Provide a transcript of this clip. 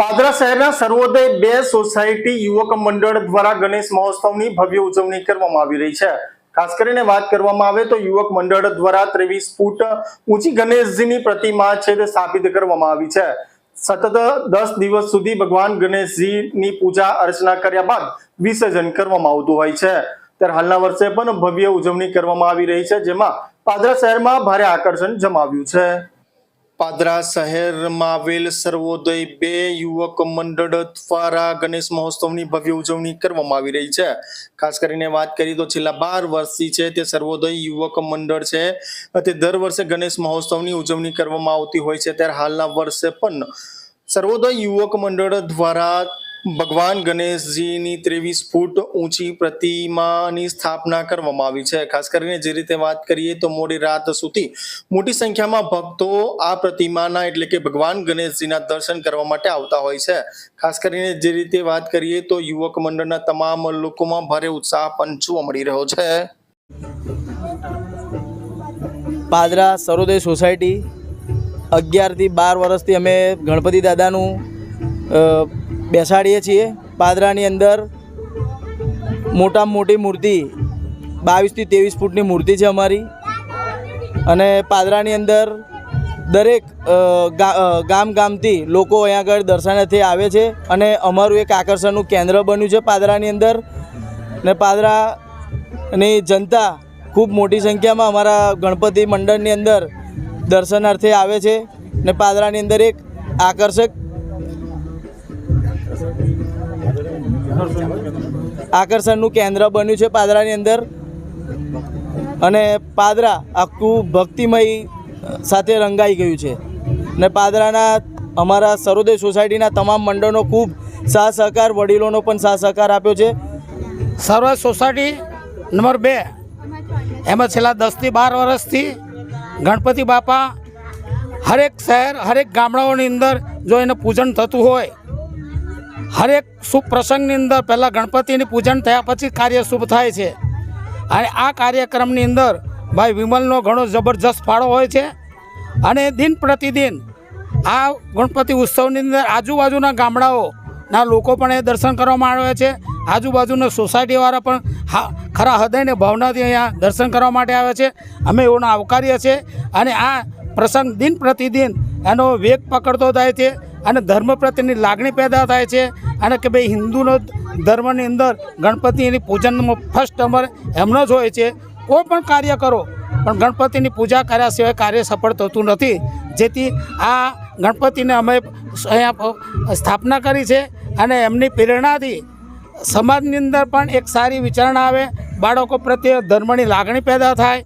પાદરા શહેરના સર્વોદય બે સોસાયટી યુવક મંડળ દ્વારા ગણેશ મહોત્સવની ભવ્ય ઉજવણી કરવામાં આવી રહી છે. ખાસ કરીને વાત કરવામાં આવે તો યુવક મંડળ દ્વારા ત્રેવીસ ફૂટ ઊંચી ગણેશજીની પ્રતિમા છે તે સ્થાપિત કરવામાં આવી છે. સતત દસ દિવસ સુધી ભગવાન ગણેશજીની પૂજા અર્ચના કર્યા બાદ વિસર્જન કરવામાં આવતું હોય છે. ત્યારે હાલના વર્ષે પણ ભવ્ય ઉજવણી કરવામાં આવી રહી છે, જેમાં પાદરા શહેરમાં ભારે આકર્ષણ જમાવ્યું છે. પાદરા શહેરમાં આવેલ સર્વોદય બે યુવક મંડળ દ્વારા ગણેશ મહોત્સવની ભવ્ય ઉજવણી કરવામાં આવી રહી છે. ખાસ કરીને વાત કરીએ તો છેલ્લા બાર વર્ષથી છે તે સર્વોદય યુવક મંડળ છે. તે દર વર્ષે ગણેશ મહોત્સવની ઉજવણી કરવામાં આવતી હોય છે. ત્યારે હાલના વર્ષે પણ સર્વોદય યુવક મંડળ દ્વારા ભગવાન ગણેશજીની ત્રેવીસ ફૂટ ઊંચી પ્રતિમાની સ્થાપના કરવામાં આવી છે. ખાસ કરીને જે રીતે વાત કરીએ તો મોડી રાત સુધી મોટી સંખ્યામાં ભક્તો આ પ્રતિમાના એટલે કે ભગવાન ગણેશજીના દર્શન કરવા માટે આવતા હોય છે. ખાસ કરીને જે રીતે વાત કરીએ તો યુવક મંડળના તમામ લોકોમાં ભારે ઉત્સાહ પણ જોવા મળી રહ્યો છે. પાદરા સરોદય સોસાયટી, અગિયારથી બાર વર્ષથી અમે ગણપતિ દાદાનું બેસાડીએ છીએ. પાદરાની અંદર મોટામાં મોટી મૂર્તિ, બાવીસથી ત્રેવીસ ફૂટની મૂર્તિ છે અમારી. અને પાદરાની અંદર દરેક ગામ ગામથી લોકો અહીંયા આગળ દર્શનાર્થે આવે છે અને અમારું એક આકર્ષણનું કેન્દ્ર બન્યું છે પાદરાની અંદર. ને પાદરાની જનતા ખૂબ મોટી સંખ્યામાં અમારા ગણપતિ મંડળની અંદર દર્શનાર્થે આવે છે. ને પાદરાની અંદર એક આકર્ષક આકર્ષણનું કેન્દ્ર બન્યું છે પાદરાની અંદર. અને પાદરા આખું ભક્તિમય સાથે રંગાઈ ગયું છે. ને પાદરાના અમારા સરોદય સોસાયટીના તમામ મંડળનો ખૂબ સાથ સહકાર વડીલોનો પણ સાથ સહકાર આપ્યો છે. સર્વ સોસાયટી નંબર બે. એમાં છેલ્લા દસથી બાર વર્ષથી ગણપતિ બાપા હરેક શહેર, હરેક ગામડાઓની અંદર જો એનું પૂજન થતું હોય હરેક શુભ પ્રસંગની અંદર પહેલાં ગણપતિની પૂજન થયા પછી કાર્ય શુભ થાય છે. અને આ કાર્યક્રમની અંદર ભાઈ વિમલનો ઘણો જબરજસ્ત ફાળો હોય છે. અને દિન પ્રતિદિન આ ગણપતિ ઉત્સવની અંદર આજુબાજુના ગામડાઓના લોકો પણ એ દર્શન કરવામાં આવે છે. આજુબાજુના સોસાયટીવાળા પણ હા, ખરા હૃદયને ભાવનાથી અહીંયા દર્શન કરવા માટે આવે છે. અમે એઓને આવકારીએ છીએ. અને આ પ્રસંગ દિન પ્રતિદિન એનો વેગ પકડતો થાય છે. અને ધર્મ પ્રત્યેની લાગણી પેદા થાય છે અને કે ભાઈ હિન્દુનો ધર્મની અંદર ગણપતિની પૂજનમાં ફર્સ્ટ નંબર એમનો જ હોય છે. કોઈ પણ કાર્ય કરો, પણ ગણપતિની પૂજા કર્યા સિવાય કાર્ય સફળ થતું નથી. જેથી આ ગણપતિને અમે અહીંયા સ્થાપના કરી છે અને એમની પ્રેરણાથી સમાજની અંદર પણ એક સારી વિચારણા આવે, બાળકો પ્રત્યે ધર્મની લાગણી પેદા થાય.